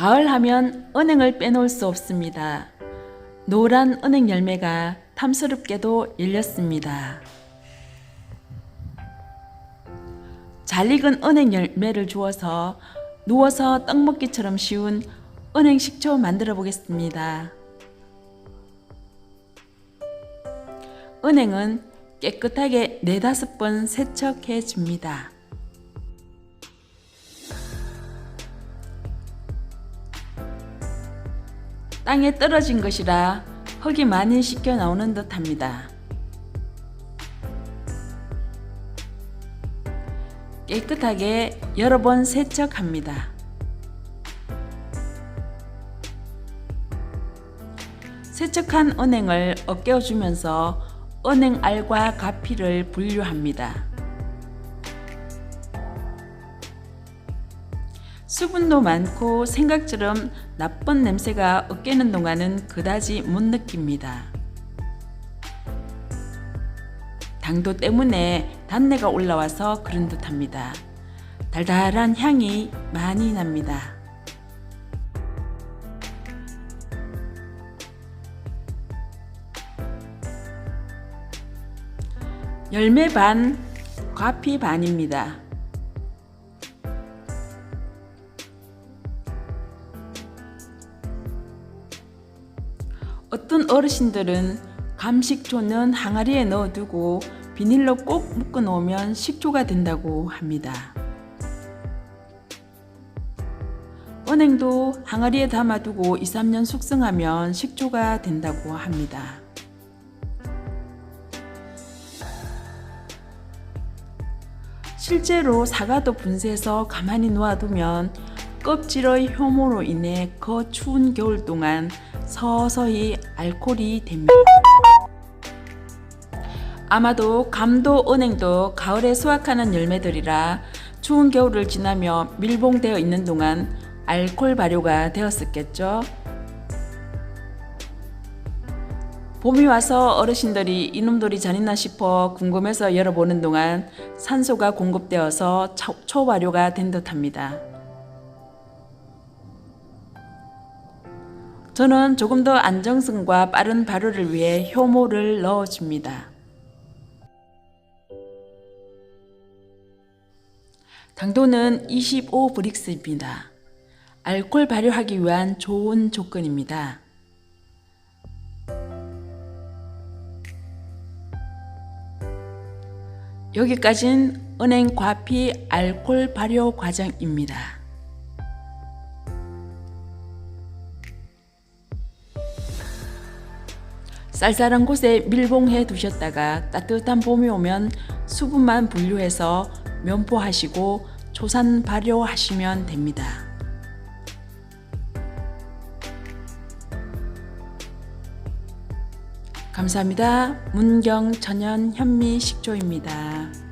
가을 하면 은행을 빼놓을 수 없습니다. 노란 은행 열매가 탐스럽게도 열렸습니다. 잘 익은 은행 열매를 주어서 누워서 떡 먹기처럼 쉬운 은행 식초 만들어 보겠습니다. 은행은 깨끗하게 네다섯 번 세척해 줍니다. 땅에 떨어진 것이라 흙이 많이 씻겨 나오는 듯 합니다. 깨끗하게 여러 번 세척합니다. 세척한 은행을 어깨어 주면서 은행 알과 가피를 분류합니다. 수분도 많고 생각처럼 나쁜 냄새가 어깨는 동안은 그다지 못 느낍니다. 당도 때문에 단내가 올라와서 그런 듯 합니다. 달달한 향이 많이 납니다. 열매 반, 과피 반입니다. 어떤 어르신들은 감식초는 항아리에 넣어두고 비닐로 꼭 묶어 놓으면 식초가 된다고 합니다. 은행도 항아리에 담아두고 2, 3년 숙성하면 식초가 된다고 합니다. 실제로 사과도 분쇄해서 가만히 놓아두면 껍질의 효모로 인해 그 추운 겨울 동안 서서히 알코올이 됩니다. 아마도 감도 은행도 가을에 수확하는 열매들이라 추운 겨울을 지나며 밀봉되어 있는 동안 알코올 발효가 되었었겠죠. 봄이 와서 어르신들이 이놈들이 잔인나 싶어 궁금해서 열어보는 동안 산소가 공급되어서 초- 초발효가 된 듯합니다. 저는 조금 더 안정성과 빠른 발효를 위해 효모를 넣어줍니다. 당도는 25브릭스입니다. 알코올 발효하기 위한 좋은 조건입니다. 여기까지는 은행 과피 알코올 발효 과정입니다. 쌀쌀한 곳에 밀봉해 두셨다가 따뜻한 봄이 오면 수분만 분류해서 면포하시고 초산 발효하시면 됩니다. 감사합니다. 문경 천연 현미 식초입니다.